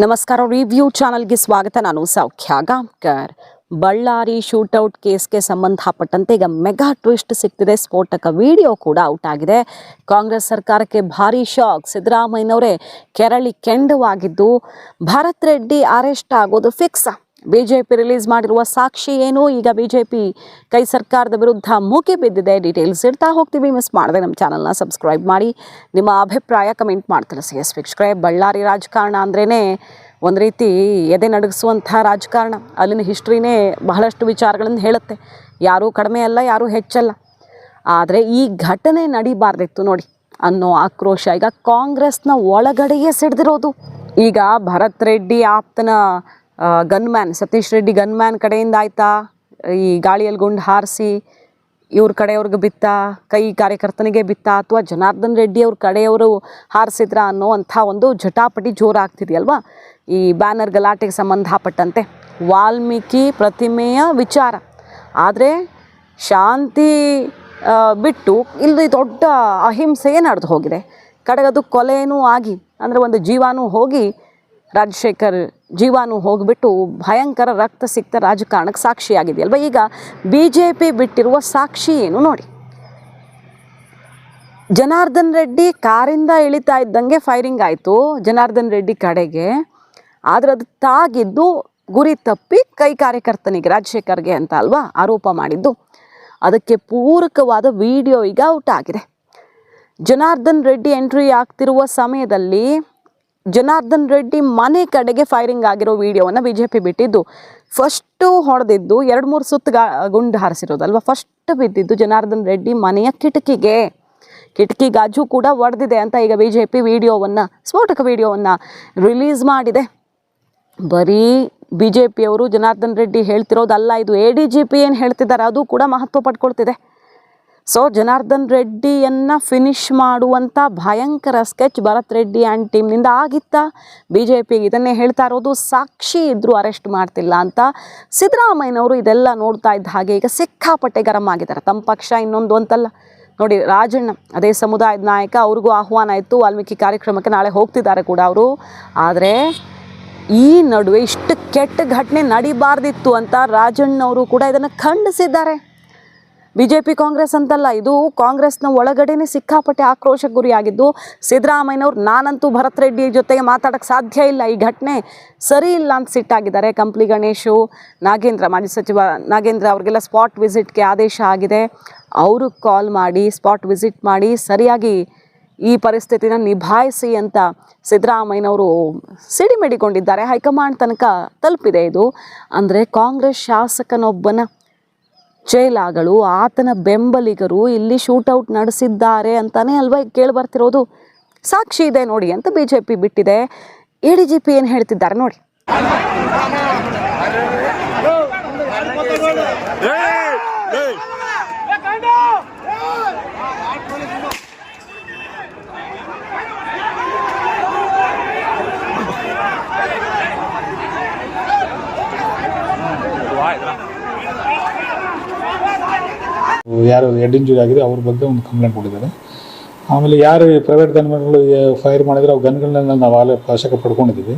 ನಮಸ್ಕಾರ. ರಿವ್ಯೂ ಚಾನಲ್ಗೆ ಸ್ವಾಗತ. ನಾನು ಸೌಖ್ಯ ಗಾಂವ್ಕರ್ ಬಳ್ಳಾರಿ ಶೂಟೌಟ್ ಕೇಸ್ಗೆ ಸಂಬಂಧಪಟ್ಟಂತೆ ಈಗ ಮೆಗಾ ಟ್ವಿಸ್ಟ್ ಸಿಗ್ತಿದೆ ಸ್ಫೋಟಕ ವಿಡಿಯೋ ಕೂಡ ಔಟ್ ಆಗಿದೆ. ಕಾಂಗ್ರೆಸ್ ಸರ್ಕಾರಕ್ಕೆ ಭಾರಿ ಶಾಕ್. ಸಿದ್ದರಾಮಯ್ಯನವರೇ ಕೆರಳಿ ಕೆಂಡವಾಗಿದ್ದು, ಭರತ್ ರೆಡ್ಡಿ ಅರೆಸ್ಟ್ ಆಗೋದು ಫಿಕ್ಸ್ ಬಿಜೆಪಿ ರಿಲೀಸ್ ಮಾಡಿರುವ ಸಾಕ್ಷಿ ಏನು? ಈಗ ಬಿಜೆಪಿ ಕೈ ಸರ್ಕಾರದ ವಿರುದ್ಧ ಮೂಕೆ ಬಿದ್ದಿದೆ. ಡೀಟೇಲ್ಸ್ ಇಡ್ತಾ ಹೋಗ್ತೀವಿ. ಮಿಸ್ ಮಾಡದೆ ನಮ್ಮ ಚಾನಲ್ನ ಸಬ್ಸ್ಕ್ರೈಬ್ ಮಾಡಿ. ನಿಮ್ಮ ಅಭಿಪ್ರಾಯ ಕಮೆಂಟ್ ಮಾಡಿ ಸಿ ಎಸ್ ವೀಕ್ಷಕರೇ, ಬಳ್ಳಾರಿ ರಾಜಕಾರಣ ಅಂದ್ರೇ ಒಂದು ರೀತಿ ಎದೆ ನಡಗಿಸುವಂಥ ರಾಜಕಾರಣ. ಅಲ್ಲಿನ ಹಿಸ್ಟ್ರಿನೇ ಬಹಳಷ್ಟು ವಿಚಾರಗಳನ್ನು ಹೇಳುತ್ತೆ. ಯಾರೂ ಕಡಿಮೆ ಅಲ್ಲ, ಯಾರೂ ಹೆಚ್ಚಲ್ಲ. ಆದರೆ ಈ ಘಟನೆ ನಡಿಬಾರ್ದಿತ್ತು ನೋಡಿ. ಅನ್ನೋ ಆಕ್ರೋಶ ಈಗ ಕಾಂಗ್ರೆಸ್ನ ಒಳಗಡೆಯೇ ಸಿಡ್ದಿರೋದು. ಈಗ ಭರತ್ ರೆಡ್ಡಿ ಆಪ್ತನ ಗನ್ಮ್ಯಾನ್, ಸತೀಶ್ ರೆಡ್ಡಿ ಗನ್ಮ್ಯಾನ್ ಕಡೆಯಿಂದ ಆಯ್ತಾ? ಈ ಗಾಳಿಯಲ್ಲಿ ಗುಂಡು ಹಾರಿಸಿ ಇವ್ರ ಕಡೆಯವ್ರಿಗೆ ಬಿತ್ತ? ಕೈ ಕಾರ್ಯಕರ್ತನಿಗೆ ಬಿತ್ತ? ಅಥವಾ ಜನಾರ್ದನ್ ರೆಡ್ಡಿ ಅವ್ರ ಕಡೆಯವರು ಹಾರಿಸಿದ್ರ ಅನ್ನೋ ಒಂದು ಜಟಾಪಟಿ ಜೋರಾಗ್ತಿದೆಯಲ್ವಾ ಈ ಬ್ಯಾನರ್ ಗಲಾಟೆಗೆ ಸಂಬಂಧಪಟ್ಟಂತೆ ವಾಲ್ಮೀಕಿ ಪ್ರತಿಮೆಯ ವಿಚಾರ. ಆದರೆ ಶಾಂತಿ ಬಿಟ್ಟು ಇಲ್ಲಿ ದೊಡ್ಡ ಅಹಿಂಸೆಯೇ ನಡೆದು ಹೋಗಿದೆ. ಕಡೆಗದು ಕೊಲೆಯೂ ಆಗಿ, ಅಂದರೆ ಒಂದು ಜೀವನೂ ಹೋಗಿ ರಾಜಶೇಖರ್ ಜೀವಾನು ಹೋಗಿಬಿಟ್ಟು ಭಯಂಕರ ರಕ್ತ ಸಿಕ್ತ ರಾಜಕಾರಣಕ್ಕೆ ಸಾಕ್ಷಿಯಾಗಿದೆಯಲ್ವ? ಈಗ ಬಿ ಜೆ ಪಿ ಬಿಟ್ಟಿರುವ ಸಾಕ್ಷಿ ಏನು ನೋಡಿ? ಜನಾರ್ದನ್ ರೆಡ್ಡಿ ಕಾರಿಂದ ಇಳಿತಾ ಇದ್ದಂಗೆ ಫೈರಿಂಗ್ ಆಯಿತು ಜನಾರ್ದನ್ ರೆಡ್ಡಿ ಕಡೆಗೆ. ಆದರೆ ಅದು ತಾಗಿದ್ದು ಗುರಿ ತಪ್ಪಿ ಕೈ ಕಾರ್ಯಕರ್ತನಿಗೆ ರಾಜಶೇಖರ್ಗೆ ಅಂತ ಅಲ್ವಾ ಆರೋಪ ಮಾಡಿದ್ದು. ಅದಕ್ಕೆ ಪೂರಕವಾದ ವಿಡಿಯೋ ಈಗ ಔಟ್ ಆಗಿದೆ. ಜನಾರ್ದನ್ ರೆಡ್ಡಿ ಎಂಟ್ರಿ ಆಗ್ತಿರುವ ಸಮಯದಲ್ಲಿ ಜನಾರ್ದನ್ ರೆಡ್ಡಿ ಮನೆ ಕಡೆಗೆ ಫೈರಿಂಗ್ ಆಗಿರೋ ವಿಡಿಯೋವನ್ನು ಬಿ ಜೆ ಪಿ ಬಿಟ್ಟಿದ್ದು. ಫಸ್ಟು ಹೊಡೆದಿದ್ದು ಎರಡು ಮೂರು ಸುತ್ತು ಗಾ, ಗುಂಡು ಹಾರಿಸಿರೋದಲ್ವ? ಫಸ್ಟ್ ಬಿದ್ದಿದ್ದು ಜನಾರ್ದನ್ ರೆಡ್ಡಿ ಮನೆಯ ಕಿಟಕಿಗೆ. ಕಿಟಕಿ ಗಾಜು ಕೂಡ ಒಡೆದಿದೆ ಅಂತ ಈಗ ಬಿ ಜೆ ಪಿ ವಿಡಿಯೋವನ್ನು, ಸ್ಫೋಟಕ ವಿಡಿಯೋವನ್ನು ರಿಲೀಸ್ ಮಾಡಿದೆ. ಬರೀ ಬಿ ಜೆ ಪಿಯವರು ಜನಾರ್ದನ್ ರೆಡ್ಡಿ ಹೇಳ್ತಿರೋದಲ್ಲ, ಇದು ಎ ಡಿ ಜಿ ಪಿ ಏನು ಹೇಳ್ತಿದ್ದಾರೆ, ಅದು ಕೂಡ ಮಹತ್ವ ಪಡ್ಕೊಳ್ತಿದೆ. ಸೊ ಜನಾರ್ದನ್ ರೆಡ್ಡಿಯನ್ನು ಫಿನಿಶ್ ಮಾಡುವಂಥ ಭಯಂಕರ ಸ್ಕೆಚ್ ಭರತ್ ರೆಡ್ಡಿ ಆ್ಯಂಡ್ ಟೀಮ್ನಿಂದ ಆಗಿತ್ತಾ? ಬಿ ಜೆ ಪಿಗೆ ಇದನ್ನೇ ಹೇಳ್ತಾ ಇರೋದು, ಸಾಕ್ಷಿ ಇದ್ದರೂ ಅರೆಸ್ಟ್ ಮಾಡ್ತಿಲ್ಲ ಅಂತ. ಸಿದ್ದರಾಮಯ್ಯನವರು ಇದೆಲ್ಲ ನೋಡ್ತಾ ಇದ್ದ ಹಾಗೆ ಈಗ ಸಿಕ್ಕಾಪಟ್ಟೆ ಗರಂ ಆಗಿದ್ದಾರೆ. ತಮ್ಮ ಪಕ್ಷ ಇನ್ನೊಂದು ಅಂತಲ್ಲ. ನೋಡಿ, ರಾಜಣ್ಣ, ಅದೇ ಸಮುದಾಯದ ನಾಯಕ, ಅವ್ರಿಗೂ ಆಹ್ವಾನ ಇತ್ತು, ವಾಲ್ಮೀಕಿ ಕಾರ್ಯಕ್ರಮಕ್ಕೆ ನಾಳೆ ಹೋಗ್ತಿದ್ದಾರೆ ಕೂಡ ಅವರು. ಆದರೆ ಈ ನಡುವೆ ಇಷ್ಟು ಕೆಟ್ಟ ಘಟನೆ ನಡಿಬಾರ್ದಿತ್ತು ಅಂತ ರಾಜಣ್ಣವರು ಕೂಡ ಇದನ್ನು ಖಂಡಿಸಿದ್ದಾರೆ. ಬಿ ಜೆ ಪಿ ಕಾಂಗ್ರೆಸ್ ಅಂತಲ್ಲ, ಇದು ಕಾಂಗ್ರೆಸ್ನ ಒಳಗಡೆನೆ ಸಿಕ್ಕಾಪಟ್ಟೆ ಆಕ್ರೋಶ ಗುರಿಯಾಗಿದ್ದು, ಸಿದ್ದರಾಮಯ್ಯನವ್ರು ನಾನಂತೂ ಭರತ್ ರೆಡ್ಡಿ ಜೊತೆಗೆ ಮಾತಾಡಕ್ಕೆ ಸಾಧ್ಯ ಇಲ್ಲ, ಈ ಘಟನೆ ಸರಿ ಇಲ್ಲ ಅಂತ ಸಿಟ್ಟಾಗಿದ್ದಾರೆ. ಕಂಪ್ಲಿ ಗಣೇಶು, ನಾಗೇಂದ್ರ, ಮಾಜಿ ಸಚಿವ ನಾಗೇಂದ್ರ ಅವ್ರಿಗೆಲ್ಲ ಸ್ಪಾಟ್ ವಿಸಿಟ್ಗೆ ಆದೇಶ ಆಗಿದೆ. ಅವರು ಕಾಲ್ ಮಾಡಿ, ಸ್ಪಾಟ್ ವಿಸಿಟ್ ಮಾಡಿ ಸರಿಯಾಗಿ ಈ ಪರಿಸ್ಥಿತಿನ ನಿಭಾಯಿಸಿ ಅಂತ ಸಿದ್ದರಾಮಯ್ಯನವರು ಸಿಡಿಮಿಡಿಕೊಂಡಿದ್ದಾರೆ ಹೈಕಮಾಂಡ್ ತನಕ ತಲುಪಿದೆ ಇದು. ಅಂದರೆ ಕಾಂಗ್ರೆಸ್ ಶಾಸಕನೊಬ್ಬನ ಚೇಲಾಗಳು ಆತನ ಬೆಂಬಲಿಗರು ಇಲ್ಲಿ ಶೂಟೌಟ್ ನಡೆಸಿದ್ದಾರೆ ಅಂತಾನೆ ಅಲ್ವಾ ಕೇಳಿ ಬರ್ತಿರೋದು? ಸಾಕ್ಷಿ ಇದೆ ನೋಡಿ ಅಂತ ಬಿ ಜೆ ಪಿ ಬಿಟ್ಟಿದೆ. ಎ ಡಿ ಜಿ ಪಿ ಏನು ಹೇಳ್ತಿದ್ದಾರೆ ನೋಡಿ. ಯಾರು ಹೆಡ್ ಇಂಜುರಿ ಆಗಿದೆ ಅವ್ರ ಬಗ್ಗೆ ಒಂದು ಕಂಪ್ಲೇಂಟ್ ಕೊಟ್ಟಿದ್ದಾರೆ. ಆಮೇಲೆ ಯಾರು ಪ್ರೈವೇಟ್ ಗನ್ಗಳು ಫೈರ್ ಮಾಡಿದ್ರೆ ಅವು ಗನ್ಗಳನ್ನೆಲ್ಲ ನಾವು ಆಲೇ ವಶಕ್ಕೆ ಪಡ್ಕೊಂಡಿದ್ದೀವಿ.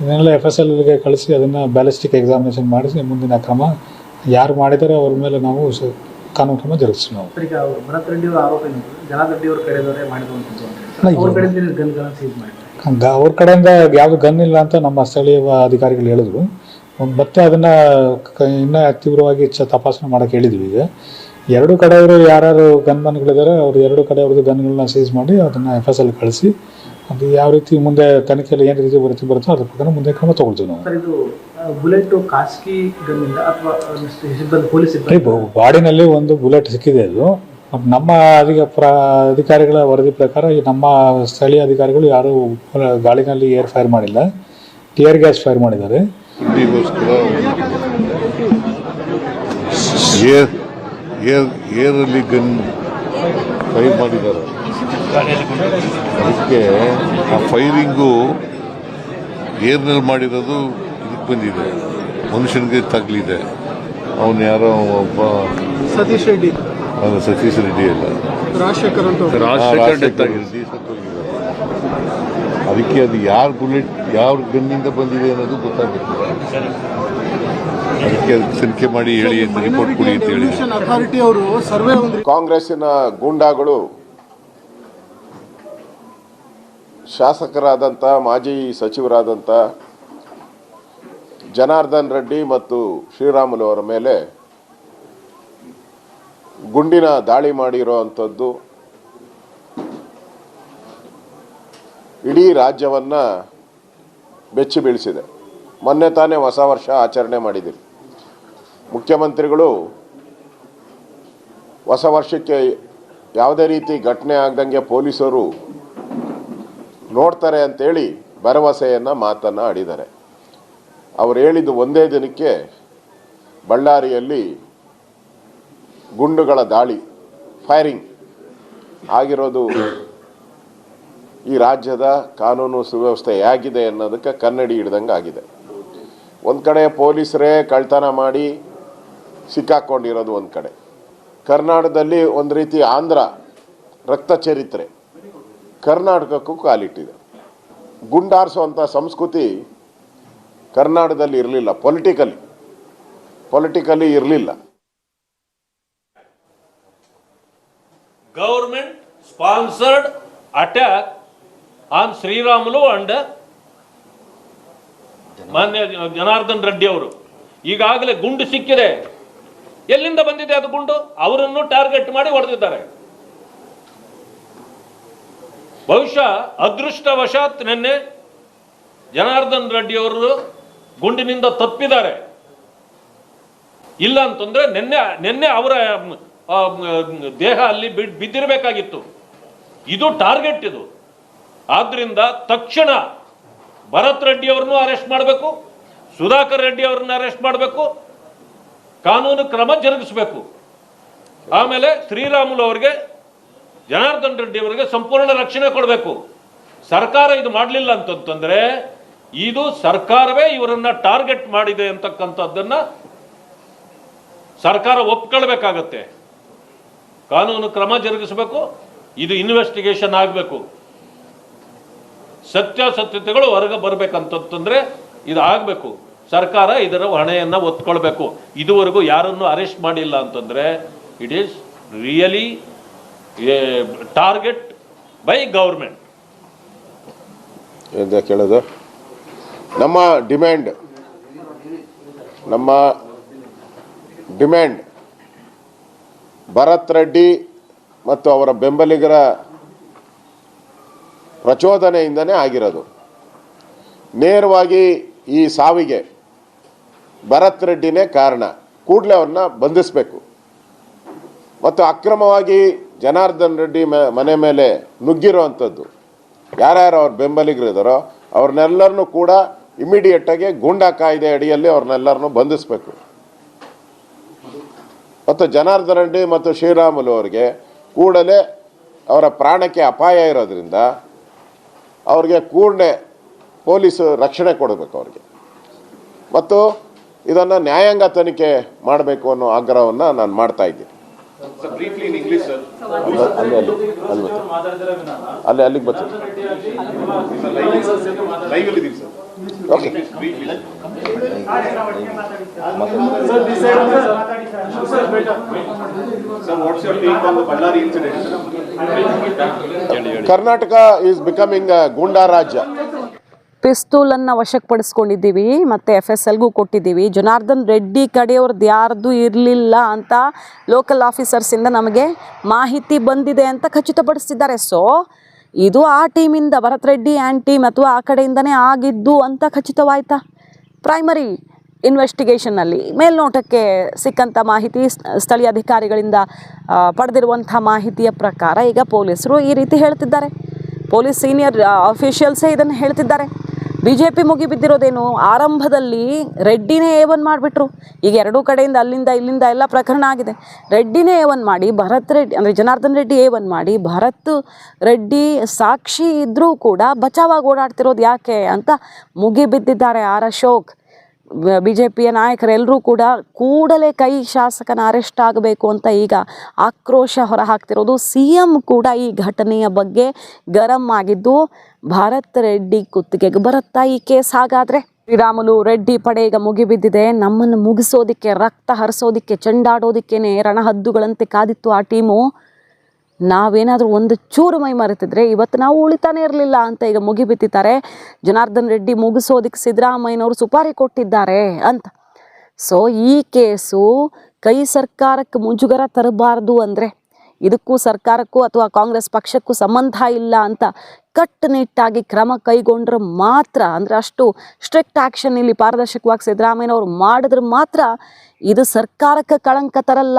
ಇದನ್ನೆಲ್ಲ ಎಫ್ ಎಸ್ ಎಲ್ಗೆ ಕಳಿಸಿ ಅದನ್ನು ಬ್ಯಾಲಿಸ್ಟಿಕ್ ಎಕ್ಸಾಮಿನೇಷನ್ ಮಾಡಿಸಿ ಮುಂದಿನ ಕ್ರಮ ಯಾರು ಮಾಡಿದರೆ ಅವ್ರ ಮೇಲೆ ನಾವು ಕಾನೂನು ಕ್ರಮ ಜರುಗಿಸ್ತೀವಿ ನಾವು. ಅವ್ರು ಕಡೆಯಿಂದ ಯಾವ ಅವ್ರ ಕಡೆಯಿಂದ ಯಾವುದು ಗನ್ ಇಲ್ಲ ಅಂತ ನಮ್ಮ ಸ್ಥಳೀಯ ಅಧಿಕಾರಿಗಳು ಹೇಳಿದ್ರು. ಮತ್ತೆ ಅದನ್ನು ಇನ್ನೂ ತೀವ್ರವಾಗಿ ಚ ತಪಾಸಣೆ ಮಾಡಕ್ಕೆ ಹೇಳಿದ್ವಿ ಈಗ. ಎರಡು ಕಡೆಯವರು ಯಾರ್ಯಾರು ಗನ್ಮನ್ಗಳಿದ್ದಾರೆ ಅವರು ಎರಡು ಕಡೆಯವ್ರದ್ದು ಗನ್ಗಳನ್ನ ಸೀಸ್ ಮಾಡಿ ಅದನ್ನು ಎಫ್ ಎಸ್ ಎಲ್ ಕಳಿಸಿ ಅದು ಯಾವ ರೀತಿ ಮುಂದೆ ತನಿಖೆಯಲ್ಲಿ ಏನು ರೀತಿ ಬರುತ್ತೆ ಬರುತ್ತೋ ಅದ್ರ ಪ್ರಕಾರ ಮುಂದೆ ಕ್ರಮ ತಗೊಳ್ತೀವಿ ನಾವು. ಸರ್ ಇದು ಬುಲೆಟ್ ಖಾಸಗಿ ಗನ್ ಇಂದ ಅಥವಾ ಸಿಬ್ಬಂದಿ ಪೊಲೀಸ್ ಸಿಬ್ಬಂದಿ ಬಾಡಿನಲ್ಲಿ ಒಂದು ಬುಲೆಟ್ ಸಿಕ್ಕಿದೆ ಅದು. ನಮ್ಮ ಅಧಿಕ ಪ್ರ ಅಧಿಕಾರಿಗಳ ವರದಿ ಪ್ರಕಾರ ಈ ನಮ್ಮ ಸ್ಥಳೀಯ ಅಧಿಕಾರಿಗಳು ಯಾರು ಗಾಳಿನಲ್ಲಿ ಏರ್ ಫೈರ್ ಮಾಡಿಲ್ಲ ಟಿಯರ್ ಗ್ಯಾಸ್ ಫೈರ್ ಮಾಡಿದ್ದಾರೆ. ಏರ್ ಏರ್ ಏರಲ್ಲಿ ಗನ್ ಫೈರ್ ಮಾಡಿದ್ದಾರೆ. ಅದಕ್ಕೆ ಆ ಫೈರಿಂಗು ಏರ್ನಲ್ಲಿ ಮಾಡಿರೋದು ಇದಕ್ಕೆ ಬಂದಿದೆ. ಮನುಷ್ಯನಿಗೆ ತಗಲಿದೆ. ಅವನು ಯಾರೋ ಒಬ್ಬ ಸತೀಶ್ ರೆಡ್ಡಿ. ಅವನು ಸತೀಶ್ ರೆಡ್ಡಿ ಅಲ್ಲ. ರಾಜಶೇಖರ್ ಅದಕ್ಕೆ ಅದು ಯಾರು ಬುಲೆಟ್ ಯಾವ ಗನ್ನಿಂದ ಬಂದಿದೆ ಅನ್ನೋದು ಗೊತ್ತಾಗಬೇಕು ಅದಕ್ಕೆ ಅದಕ್ಕೆ ತನಿಖೆ ಮಾಡಿ ಹೇಳಿ ಅಂತ ರಿಪೋರ್ಟ್ ಕೊಡಿ ಅಂತ ಹೇಳಿ. ಕಾಂಗ್ರೆಸ್ಸಿನ ಗೂಂಡಾಗಳು ಶಾಸಕರಾದಂಥ ಮಾಜಿ ಸಚಿವರಾದಂಥ ಜನಾರ್ದನ್ ರೆಡ್ಡಿ ಮತ್ತು ಶ್ರೀರಾಮುಲು ಅವರ ಮೇಲೆ ಗುಂಡಿನ ದಾಳಿ ಮಾಡಿರೋ ಅಂಥದ್ದು ಇಡೀ ರಾಜ್ಯವನ್ನು ಬೆಚ್ಚಿ ಬೀಳಿಸಿದೆ. ಮೊನ್ನೆ ತಾನೇ ಹೊಸ ವರ್ಷ ಆಚರಣೆ ಮಾಡಿದ್ದೀರಿ. ಮುಖ್ಯಮಂತ್ರಿಗಳು ಹೊಸ ವರ್ಷಕ್ಕೆ ಯಾವುದೇ ರೀತಿ ಘಟನೆ ಆಗ್ದಂಗೆ ಪೊಲೀಸರು ನೋಡ್ತಾರೆ ಅಂತೇಳಿ ಭರವಸೆಯನ್ನು ಮಾತನ್ನು ಆಡಿದ್ದಾರೆ. ಅವರು ಹೇಳಿದ್ದು ಒಂದೇ ದಿನಕ್ಕೆ ಬಳ್ಳಾರಿಯಲ್ಲಿ ಗುಂಡುಗಳ ದಾಳಿ, ಫೈರಿಂಗ್ ಆಗಿರೋದು ಈ ರಾಜ್ಯದ ಕಾನೂನು ಸುವ್ಯವಸ್ಥೆ ಹೇಗಿದೆ ಅನ್ನೋದಕ್ಕೆ ಕನ್ನಡಿ ಹಿಡ್ದಂಗೆ ಆಗಿದೆ ಒಂದು ಕಡೆ ಪೊಲೀಸರೇ ಕಳ್ತನ ಮಾಡಿ ಸಿಕ್ಕಾಕೊಂಡಿರೋದು ಒಂದು ಕಡೆ. ಕರ್ನಾಟಕದಲ್ಲಿ ಒಂದು ರೀತಿ ಆಂಧ್ರ ರಕ್ತ ಚರಿತ್ರೆ. ಕರ್ನಾಟಕಕ್ಕೂ ಕಾಲಿಟ್ಟಿದೆ. ಗುಂಡಾರಿಸುವಂಥ ಸಂಸ್ಕೃತಿ ಕರ್ನಾಟಕದಲ್ಲಿ ಇರಲಿಲ್ಲ ಪೊಲಿಟಿಕಲಿ ಪೊಲಿಟಿಕಲಿ ಇರಲಿಲ್ಲ. Government sponsored attack on Sriramulu and ಮಾನ್ಯ ಜನಾರ್ದನ್ ರೆಡ್ಡಿ ಅವರು. ಈಗಾಗಲೇ ಗುಂಡು ಸಿಕ್ಕಿದೆ. ಎಲ್ಲಿಂದ ಬಂದಿದೆ ಅದು ಗುಂಡು? ಅವರನ್ನು ಟಾರ್ಗೆಟ್ ಮಾಡಿ ಹೊಡೆದಿದ್ದಾರೆ. ಬಹುಶಃ ಅದೃಷ್ಟವಶಾತ್ ನಿನ್ನೆ ಜನಾರ್ದನ್ ರೆಡ್ಡಿ ಅವರು ಗುಂಡಿನಿಂದ ತಪ್ಪಿದ್ದಾರೆ. ಇಲ್ಲ ಅಂತಂದ್ರೆ ನಿನ್ನೆ ನಿನ್ನೆ ಅವರ ದೇಹ ಅಲ್ಲಿ ಬಿದ್ದಿರಬೇಕಾಗಿತ್ತು. ಇದು ಟಾರ್ಗೆಟ್ ಇದು. ಆದ್ರಿಂದ ತಕ್ಷಣ ಭರತ್ ರೆಡ್ಡಿ ಅವರನ್ನು ಅರೆಸ್ಟ್ ಮಾಡಬೇಕು, ಸುಧಾಕರ್ ರೆಡ್ಡಿ ಅವ್ರನ್ನ ಅರೆಸ್ಟ್ ಮಾಡಬೇಕು ಕಾನೂನು ಕ್ರಮ ಜರುಗಿಸಬೇಕು. ಆಮೇಲೆ ಶ್ರೀರಾಮುಲು ಅವರಿಗೆ, ಜನಾರ್ದನ್ ರೆಡ್ಡಿ ಅವರಿಗೆ ಸಂಪೂರ್ಣ ರಕ್ಷಣೆ ಕೊಡಬೇಕು. ಸರ್ಕಾರ ಇದು ಮಾಡಲಿಲ್ಲ ಅಂತಂತಂದ್ರೆ, ಇದು ಸರ್ಕಾರವೇ ಇವರನ್ನ ಟಾರ್ಗೆಟ್ ಮಾಡಿದೆ ಅಂತಕ್ಕಂಥದ್ದನ್ನ ಸರ್ಕಾರ ಒಪ್ಕೊಳ್ಬೇಕಾಗತ್ತೆ. ಕಾನೂನು ಕ್ರಮ ಜರುಗಿಸಬೇಕು, ಇದು ಇನ್ವೆಸ್ಟಿಗೇಷನ್ ಆಗಬೇಕು. ಸತ್ಯಾಸತ್ಯತೆಗಳು ಹೊರಗೆ ಬರಬೇಕಂತಂದ್ರೆ ಇದು ಆಗಬೇಕು. ಸರ್ಕಾರ ಇದರ ಹೊಣೆಯನ್ನು ಒತ್ಕೊಳ್ಬೇಕು ಇದುವರೆಗೂ ಯಾರನ್ನು ಅರೆಸ್ಟ್ ಮಾಡಿಲ್ಲ ಅಂತಂದರೆ it is really target by government ಕೇಳೋದು? ನಮ್ಮ ಡಿಮ್ಯಾಂಡ್ ನಮ್ಮ ಡಿಮ್ಯಾಂಡ್ ಭರತ್ ರೆಡ್ಡಿ ಮತ್ತು ಅವರ ಬೆಂಬಲಿಗರ ಪ್ರಚೋದನೆಯಿಂದನೇ ಆಗಿರೋದು. ನೇರವಾಗಿ ಈ ಸಾವಿಗೆ ಭರತ್ ರೆಡ್ಡಿನೇ ಕಾರಣ. ಕೂಡಲೇ ಅವ್ರನ್ನ ಬಂಧಿಸಬೇಕು. ಮತ್ತು ಅಕ್ರಮವಾಗಿ ಜನಾರ್ದನ್ ರೆಡ್ಡಿ ಮನೆ ಮೇಲೆ ನುಗ್ಗಿರೋವಂಥದ್ದು ಯಾರ್ಯಾರು ಅವ್ರ ಬೆಂಬಲಿಗರಿದಾರೋ ಅವ್ರನ್ನೆಲ್ಲರನ್ನೂ ಕೂಡ ಇಮಿಡಿಯೇಟಾಗಿ ಗೂಂಡಾ ಕಾಯ್ದೆ ಅಡಿಯಲ್ಲಿ ಅವ್ರನ್ನೆಲ್ಲರನ್ನೂ ಬಂಧಿಸಬೇಕು. ಮತ್ತು ಜನಾರ್ದನ್ ರೆಡ್ಡಿ ಮತ್ತು ಶ್ರೀರಾಮುಲು ಅವರಿಗೆ ಕೂಡಲೇ ಅವರ ಪ್ರಾಣಕ್ಕೆ ಅಪಾಯ ಇರೋದ್ರಿಂದ ಅವ್ರಿಗೆ ಕೂಡಲೇ ಪೊಲೀಸು ರಕ್ಷಣೆ ಕೊಡಬೇಕು ಅವ್ರಿಗೆ. ಮತ್ತು ಇದನ್ನು ನ್ಯಾಯಾಂಗ ತನಿಖೆ ಮಾಡಬೇಕು ಅನ್ನೋ ಆಗ್ರಹವನ್ನು ನಾನು ಮಾಡ್ತಾ ಇದ್ದೀನಿ. ಅಲ್ಲಿ ಅಲ್ಲಿ ಅಲ್ಲಿ ಅಲ್ಲಿ ಅಲ್ಲಿಗೆ ಬರ್ತೀನಿ okay Karnataka is becoming goonda rajya ಪಿಸ್ತೂಲನ್ನು ವಶಕ್ಕೆ ಪಡಿಸ್ಕೊಂಡಿದ್ದೀವಿ ಮತ್ತು ಎಫ್ ಎಸ್ ಎಲ್ಗೂ ಕೊಟ್ಟಿದ್ದೀವಿ. ಜನಾರ್ದನ್ ರೆಡ್ಡಿ ಕಡೆಯವ್ರದ್ದು ಯಾರ್ದು ಇರಲಿಲ್ಲ ಅಂತ ಲೋಕಲ್ ಆಫೀಸರ್ಸಿಂದ ನಮಗೆ ಮಾಹಿತಿ ಬಂದಿದೆ ಅಂತ ಖಚಿತಪಡಿಸ್ತಿದ್ದಾರೆ. ಸೊ ಇದು ಆ ಟೀಮಿಂದ ಭರತ್ ರೆಡ್ಡಿ ಆ್ಯಂಡ್ ಟೀಮ್ ಅಥವಾ ಆ ಕಡೆಯಿಂದನೇ ಆಗಿದ್ದು ಅಂತ ಖಚಿತವಾಯ್ತಾ? ಪ್ರೈಮರಿ ಇನ್ವೆಸ್ಟಿಗೇಷನ್ನಲ್ಲಿ ಮೇಲ್ನೋಟಕ್ಕೆ ಸಿಕ್ಕಂಥ ಮಾಹಿತಿ ಸ್ಥಳೀಯ ಅಧಿಕಾರಿಗಳಿಂದ ಪಡೆದಿರುವಂಥ ಮಾಹಿತಿಯ ಪ್ರಕಾರ ಈಗ ಪೊಲೀಸರು ಈ ರೀತಿ ಹೇಳ್ತಿದ್ದಾರೆ. ಪೊಲೀಸ್ ಸೀನಿಯರ್ ಅಫಿಷಿಯಲ್ಸೇ ಇದನ್ನು ಹೇಳ್ತಿದ್ದಾರೆ. ಬಿ ಜೆ ಪಿ ಮುಗಿಬಿದ್ದಿರೋದೇನು? ಆರಂಭದಲ್ಲಿ ರೆಡ್ಡಿನೇ ಎ ಒನ್ ಮಾಡಿಬಿಟ್ರು. ಈಗ ಎರಡೂ ಕಡೆಯಿಂದ ಅಲ್ಲಿಂದ ಇಲ್ಲಿಂದ ಎಲ್ಲ ಪ್ರಕರಣ ಆಗಿದೆ. ರೆಡ್ಡಿನೇ ಎ ಒನ್ ಮಾಡಿ, ಭರತ್ ರೆಡ್ಡಿ, ಅಂದರೆ ಜನಾರ್ದನ್ ರೆಡ್ಡಿ ಎ ಒನ್ ಮಾಡಿ, ಭರತ್ ರೆಡ್ಡಿ ಸಾಕ್ಷಿ ಇದ್ದರೂ ಕೂಡ ಬಚಾವಾಗಿ ಓಡಾಡ್ತಿರೋದು ಯಾಕೆ ಅಂತ ಮುಗಿಬಿದ್ದಿದ್ದಾರೆ ಆರ್ ಅಶೋಕ್. ಬಿ ಜೆ ಪಿಯ ನಾಯಕರೆಲ್ಲರೂ ಕೂಡ ಕೂಡಲೇ ಕೈ ಶಾಸಕನ ಅರೆಸ್ಟ್ ಆಗಬೇಕು ಅಂತ ಈಗ ಆಕ್ರೋಶ ಹೊರಹಾಕ್ತಿರೋದು ಸಿ ಎಂ ಕೂಡ ಈ ಘಟನೆಯ ಬಗ್ಗೆ ಗರಂ ಆಗಿದ್ದು ಭಾರತ್ ರೆಡ್ಡಿ ಕುತ್ತಿಗೆಗೆ ಬರುತ್ತಾ ಈ ಕೇಸ್ ಹಾಗಾದರೆ? ಶ್ರೀರಾಮುಲು, ರೆಡ್ಡಿ ಪಡೆ ಈಗ ಮುಗಿಬಿದ್ದಿದೆ. ನಮ್ಮನ್ನು ಮುಗಿಸೋದಿಕ್ಕೆ, ರಕ್ತ ಹರಿಸೋದಿಕ್ಕೆ, ಚೆಂಡಾಡೋದಕ್ಕೇನೆ ರಣಹದ್ದುಗಳಂತೆ ಕಾದಿತ್ತು ಆ ಟೀಮು. ನಾವೇನಾದರೂ ಒಂದು ಚೂರು ಮೈ ಮರೆತಿದ್ರೆ ಇವತ್ತು ನಾವು ಉಳಿತಾನೆ ಇರಲಿಲ್ಲ ಅಂತ ಈಗ ಮುಗಿಬಿತ್ತಿದ್ದಾರೆ ಜನಾರ್ದನ್ ರೆಡ್ಡಿ ಮುಗಿಸೋದಕ್ಕೆ ಸಿದ್ದರಾಮಯ್ಯನವರು ಸುಪಾರಿ ಕೊಟ್ಟಿದ್ದಾರೆ ಅಂತ. ಸೊ ಈ ಕೇಸು ಕೈ ಸರ್ಕಾರಕ್ಕೆ ಮುಜುಗರ ತರಬಾರ್ದು ಅಂದರೆ ಇದಕ್ಕೂ ಸರ್ಕಾರಕ್ಕೂ ಅಥವಾ ಕಾಂಗ್ರೆಸ್ ಪಕ್ಷಕ್ಕೂ ಸಂಬಂಧ ಇಲ್ಲ ಅಂತ ಕಟ್ಟುನಿಟ್ಟಾಗಿ ಕ್ರಮ ಕೈಗೊಂಡ್ರೆ ಮಾತ್ರ ಅಂದರೆ ಅಷ್ಟು ಸ್ಟ್ರಿಕ್ಟ್ ಆ್ಯಕ್ಷನ್ ಇಲ್ಲಿ ಪಾರದರ್ಶಕವಾಗಿ ಸಿದ್ದರಾಮಯ್ಯನವರು ಮಾಡಿದ್ರೆ ಮಾತ್ರ ಇದು ಸರ್ಕಾರಕ್ಕೆ ಕಳಂಕ ತರಲ್ಲ.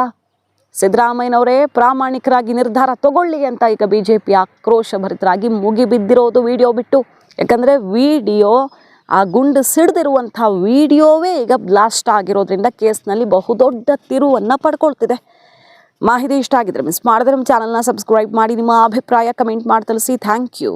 ಸಿದ್ದರಾಮಯ್ಯನವರೇ, ಪ್ರಾಮಾಣಿಕರಾಗಿ ನಿರ್ಧಾರ ತಗೊಳ್ಳಿ ಅಂತ ಈಗ ಬಿ ಜೆ ಪಿ ಆಕ್ರೋಶಭರಿತರಾಗಿ ಮುಗಿಬಿದ್ದಿರೋದು ವಿಡಿಯೋ ಬಿಟ್ಟು. ಯಾಕಂದರೆ ವಿಡಿಯೋ, ಆ ಗುಂಡು ಸಿಡ್ದಿರುವಂಥ ವಿಡಿಯೋವೇ ಈಗ ಬ್ಲಾಸ್ಟ್ ಆಗಿರೋದ್ರಿಂದ ಕೇಸ್ನಲ್ಲಿ ಬಹುದೊಡ್ಡ ತಿರುವನ್ನು ಪಡ್ಕೊಳ್ತಿದೆ. ಮಾಹಿತಿ ಇಷ್ಟ ಆಗಿದ್ರೆ ಮಿಸ್ ಮಾಡಿದ್ರೆ ನಮ್ಮ ಚಾನಲ್ನ ಸಬ್ಸ್ಕ್ರೈಬ್ ಮಾಡಿ, ನಿಮ್ಮ ಅಭಿಪ್ರಾಯ ಕಮೆಂಟ್ ಮಾಡಿ ತಿಳಿಸಿ. Thank you